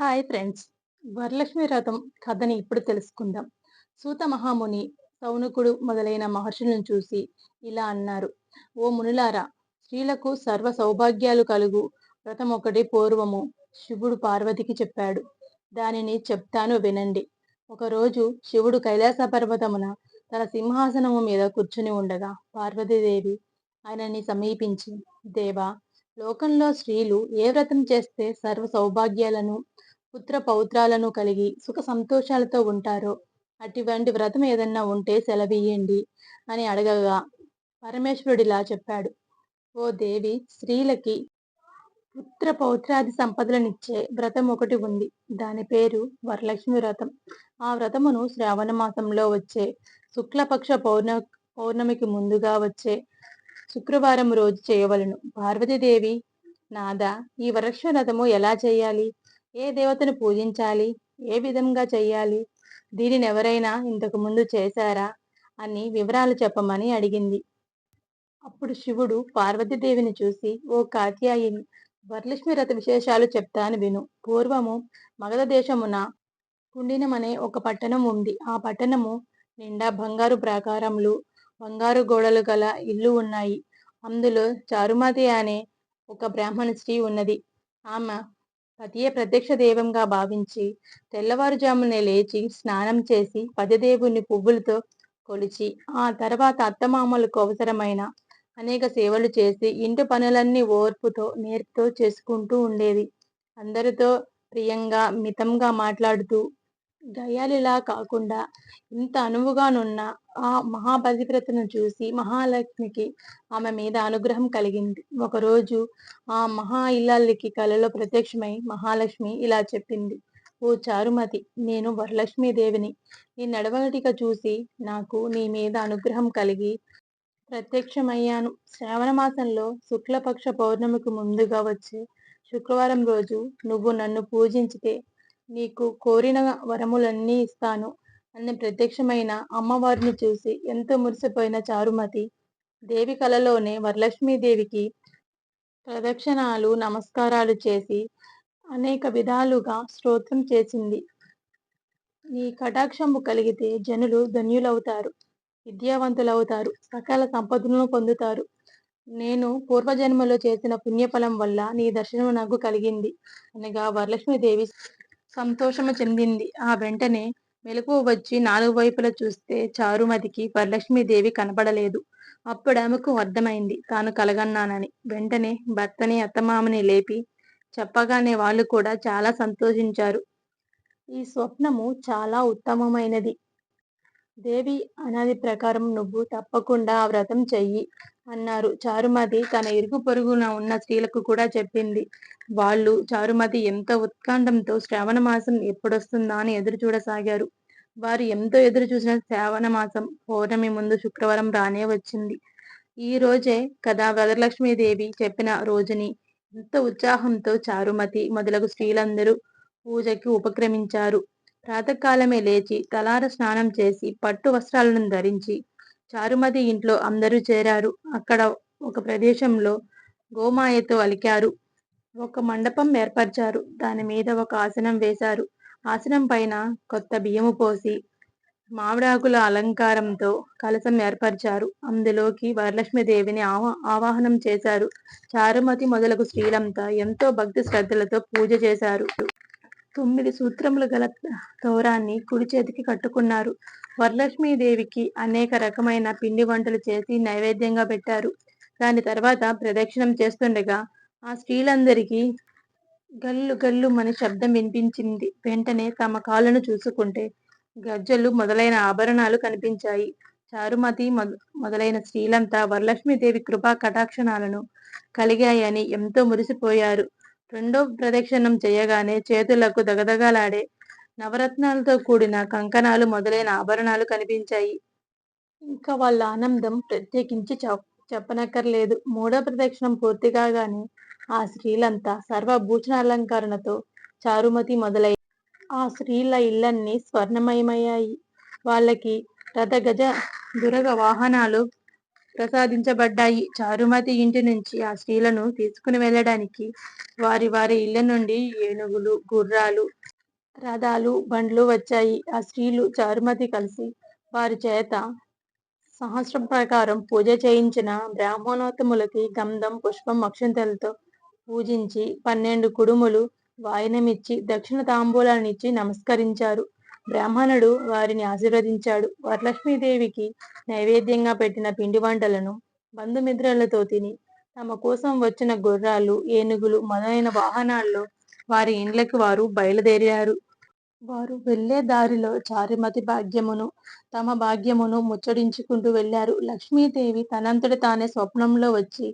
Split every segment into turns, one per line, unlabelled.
Hi friends. Varalakshmi వ్రతం కథని ఇప్పుడు తెలుసుకుందాం. సూత మహాముని సౌనకుడు మొదలైన మహర్షులను చూసి ఇలా అన్నారు. ఓ మునులారా స్త్రీలకు సర్వ సౌభాగ్యాలు కలుగు. వ్రతం ఒకటి పూర్వము. శివుడు పార్వతికి చెప్పాడు. దానిని చెప్తాను వినండి. ఒకరోజు శివుడు కైలాస పర్వతమున తన సింహాసనము మీద కూర్చుని ఉండగా పార్వతీదేవి ఆయనని సమీపించి దేవా లోకంలో స్త్రీలు ఏ వ్రతం చేస్తే సర్వ సౌభాగ్యాలను పుత్ర పౌత్రాలను కలిగి సుఖ సంతోషాలతో ఉంటారో? అటువంటి వ్రతం ఏదన్నా ఉంటే సెలవీయండి అని అడగగా పరమేశ్వరుడిలా చెప్పాడు. ఓ దేవి స్త్రీలకి పుత్ర పౌత్రాది సంపదలనిచ్చే వ్రతం ఒకటి ఉంది. దాని పేరు వరలక్ష్మి వ్రతం. ఆ వ్రతమును శ్రావణ మాసంలో వచ్చే శుక్లపక్ష పౌర్ణ పౌర్ణమికి ముందుగా వచ్చే శుక్రవారం రోజు చేయవలను. పార్వతీదేవి నాదా ఈ వరక్ష వ్రతము ఎలా చేయాలి? ఏ దేవతను పూజించాలి? ఏ విధంగా చెయ్యాలి? దీనిని ఎవరైనా ఇంతకు ముందు చేశారా? అని వివరాలు చెప్పమని అడిగింది. అప్పుడు శివుడు పార్వతీదేవిని చూసి ఓ కాత్యాయిని వరలక్ష్మి రథ విశేషాలు చెప్తాను విను. పూర్వము మగధ దేశమున కుండినం అనే ఒక పట్టణం ఉంది. ఆ పట్టణము నిండా బంగారు ప్రాకారములు బంగారు గోడలు గల ఇల్లు ఉన్నాయి. అందులో చారుమతి అనే ఒక బ్రాహ్మణ స్త్రీ ఉన్నది. ఆమె పతియే ప్రత్యక్ష దైవంగా భావించి తెల్లవారుజామునే లేచి స్నానం చేసి పతిదేవుని పువ్వులతో కొలిచి ఆ తర్వాత అత్తమామలకు అవసరమైన అనేక సేవలు చేసి ఇంటి పనులన్నీ ఓర్పుతో నేర్పుతో చేసుకుంటూ ఉండేది అందరితో ప్రియంగా మితంగా మాట్లాడుతూ గయాలిలా కాకుండా ఇంత అనువుగానున్న ఆ మహాపతివ్రతను చూసి మహాలక్ష్మికి ఆమె మీద అనుగ్రహం కలిగింది. ఒకరోజు ఆ మహా ఇల్లాలికి కలలో ప్రత్యక్షమై మహాలక్ష్మి ఇలా చెప్పింది. ఓ చారుమతి నేను వరలక్ష్మీదేవిని. నీ నడవటిక చూసి నాకు నీ మీద అనుగ్రహం కలిగి ప్రత్యక్షమయ్యాను. శ్రావణ మాసంలో శుక్లపక్ష పౌర్ణమికి ముందుగా వచ్చే శుక్రవారం రోజు నువ్వు నన్ను పూజించితే నీకు కోరిన వరములన్నీ ఇస్తాను. అని ప్రత్యక్షమైన అమ్మవారిని చూసి ఎంతో మురిసిపోయిన చారుమతి. దేవి కలలోనే వరలక్ష్మీదేవికి ప్రదక్షిణాలు నమస్కారాలు చేసి అనేక విధాలుగా స్తోత్రం చేసింది. నీ కటాక్షము కలిగితే జనులు ధన్యులవుతారు విద్యావంతులవుతారు సకల సంపదలను పొందుతారు. నేను పూర్వజన్మలో చేసిన పుణ్యఫలం వల్ల నీ దర్శనం నాకు కలిగింది. అనగా వరలక్ష్మీదేవి సంతోషము చెందింది. ఆ వెంటనే మెలకువ వచ్చి నాలుగు వైపులా చూస్తే చారుమతికి వరలక్ష్మీదేవి కనపడలేదు. అప్పుడు ఆమెకు అర్థమైంది తాను కలగన్నానని. వెంటనే భర్తని అత్తమామని లేపి చెప్పగానే వాళ్ళు కూడా చాలా సంతోషించారు. ఈ స్వప్నము చాలా ఉత్తమమైనది. దేవి అనాది ప్రకారం నువ్వు తప్పకుండా ఆ వ్రతం చెయ్యి. అన్నారు. చారుమతి తన ఇరుగు పొరుగున ఉన్న స్త్రీలకు కూడా చెప్పింది. వాళ్ళు చారుమతి ఎంతో ఉత్కంఠంతో శ్రావణ మాసం ఎప్పుడొస్తుందా అని ఎదురు చూడసాగారు. వారు ఎంతో ఎదురు చూసిన శ్రావణ మాసం పౌర్ణమి ముందు శుక్రవారం రానే వచ్చింది. ఈ రోజే కదా వరలక్ష్మీదేవి చెప్పిన రోజుని. ఎంతో ఉత్సాహంతో చారుమతి మొదలగు స్త్రీలందరూ పూజకి ఉపక్రమించారు. ప్రాతకాలమే లేచి తలార స్నానం చేసి పట్టు వస్త్రాలను ధరించి చారుమతి ఇంట్లో అందరూ చేరారు. అక్కడ ఒక ప్రదేశంలో గోమాయతో అలికారు. ఒక మండపం ఏర్పరిచారు. దాని మీద ఒక ఆసనం వేశారు. ఆసనం పైన కొత్త బియ్యము పోసి మామిడాకుల అలంకారంతో కలసం ఏర్పరిచారు. అందులోకి వరలక్ష్మీదేవిని ఆవా ఆవాహనం చేశారు. చారుమతి మొదలగు స్త్రీలంతా ఎంతో భక్తి శ్రద్ధలతో పూజ చేశారు. తొమ్మిది సూత్రములు గల తోరాన్ని కుడి చేతికి కట్టుకున్నారు. వరలక్ష్మీదేవికి అనేక రకమైన పిండి వంటలు చేసి నైవేద్యంగా పెట్టారు. దాని తర్వాత ప్రదక్షిణం చేస్తుండగా ఆ స్త్రీలందరికీ గల్లు గల్లు మని శబ్దం వినిపించింది. వెంటనే తమ కాళ్ళను చూసుకుంటే గజ్జలు మొదలైన ఆభరణాలు కనిపించాయి. చారుమతి మొదలైన స్త్రీలంతా వరలక్ష్మీదేవి కృపా కటాక్షణాలను కలిగాయని ఎంతో మురిసిపోయారు. రెండో ప్రదక్షిణం చేయగానే చేతులకు దగదగలాడే నవరత్నాలతో కూడిన కంకణాలు మొదలైన ఆభరణాలు కనిపించాయి. ఇంకా వాళ్ళ ఆనందం ప్రత్యేకించి చెప్పనక్కర్లేదు. మూడో ప్రదక్షిణం పూర్తి కాగానే ఆ స్త్రీలంతా సర్వభూషణ అలంకరణతో చారుమతి మొదలై ఆ స్త్రీల ఇళ్ళన్నీ స్వర్ణమయమయ్యాయి. వాళ్ళకి రథ గజ దురగ వాహనాలు ప్రసాదించబడ్డాయి. చారుమతి ఇంటి నుంచి ఆ స్త్రీలను తీసుకుని వెళ్ళడానికి వారి వారి ఇళ్ళ నుండి ఏనుగులు గుర్రాలు రథాలు బండ్లు వచ్చాయి. ఆ స్త్రీలు చారుమతి కలిసి వారి చేత సహస్రం ప్రకారం పూజ చేయించిన బ్రాహ్మణోత్తములకి గంధం పుష్పం అక్షంతలతో పూజించి పన్నెండు కుడుములు వాయనమిచ్చి దక్షిణ తాంబూలాన్నిచ్చి నమస్కరించారు. బ్రాహ్మణుడు వారిని ఆశీర్వదించాడు. వరలక్ష్మీదేవికి నైవేద్యంగా పెట్టిన పిండి వంటలను బంధుమిత్రులతో తిని తమ కోసం వచ్చిన గుర్రాలు ఏనుగులు మొదలైన వాహనాల్లో వారి ఇండ్లకు వారు బయలుదేరారు. వారు వెళ్ళే దారిలో చారుమతి భాగ్యమును తమ భాగ్యమును ముచ్చడించుకుంటూ వెళ్ళారు లక్ష్మీదేవి తనంతట తానే స్వప్నంలో వచ్చి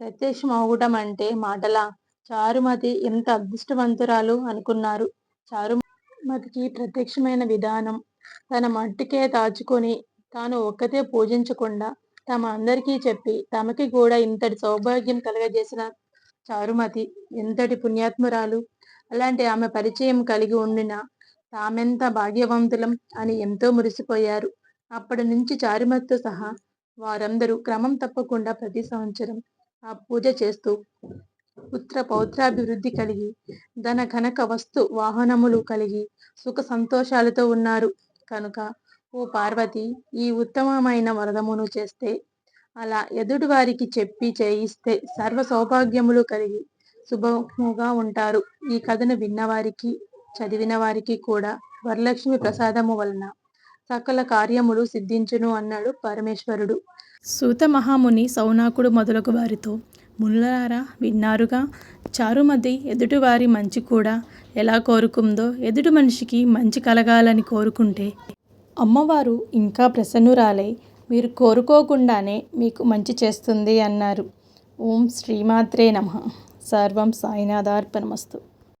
ప్రత్యక్షం అవ్వటం అంటే మాటలా? చారుమతి ఎంత అదృష్టవంతురాలు అనుకున్నారు. చారుమతికి ప్రత్యక్షమైన విధానం తన మట్టికే దాచుకొని తాను ఒక్కతే పూజించకుండా తమ అందరికీ చెప్పి తమకి కూడా ఇంతటి సౌభాగ్యం కలగజేసిన చారుమతి ఎంతటి పుణ్యాత్మురాలు? అలాంటి ఆమె పరిచయం కలిగి ఉండిన తామెంత భాగ్యవంతులం అని ఎంతో మురిసిపోయారు. అప్పటి నుంచి చారుమతితో సహా వారందరూ క్రమం తప్పకుండా ప్రతి సంవత్సరం ఆ పూజ చేస్తూ పుత్ర పౌత్రాభివృద్ధి కలిగి ధన కనక వస్తు వాహనములు కలిగి సుఖ సంతోషాలతో ఉన్నారు. కనుక ఓ పార్వతి ఈ ఉత్తమమైన వరదమును చేస్తే అలా ఎదుటి వారికి చెప్పి చేయిస్తే సర్వ సౌభాగ్యములు కలిగి శుభముగా ఉంటారు. ఈ కథను విన్నవారికి చదివిన వారికి కూడా వరలక్ష్మి ప్రసాదము వలన సకల కార్యములు సిద్ధించును అన్నాడు పరమేశ్వరుడు. సూత మహాముని సౌనాకుడు మొదలగు వారితో మునులారా విన్నారుగా? చారుమతి ఎదుటివారి మంచి కూడా ఎలా కోరుకుందో ఎదుటి మనిషికి మంచి కలగాలని కోరుకుంటే. అమ్మవారు ఇంకా ప్రసన్నురాలై మీరు కోరుకోకుండానే మీకు మంచి చేస్తుంది అన్నారు. ఓం శ్రీమాత్రే నమ. సర్వం సాయినాథార్పణమస్తు.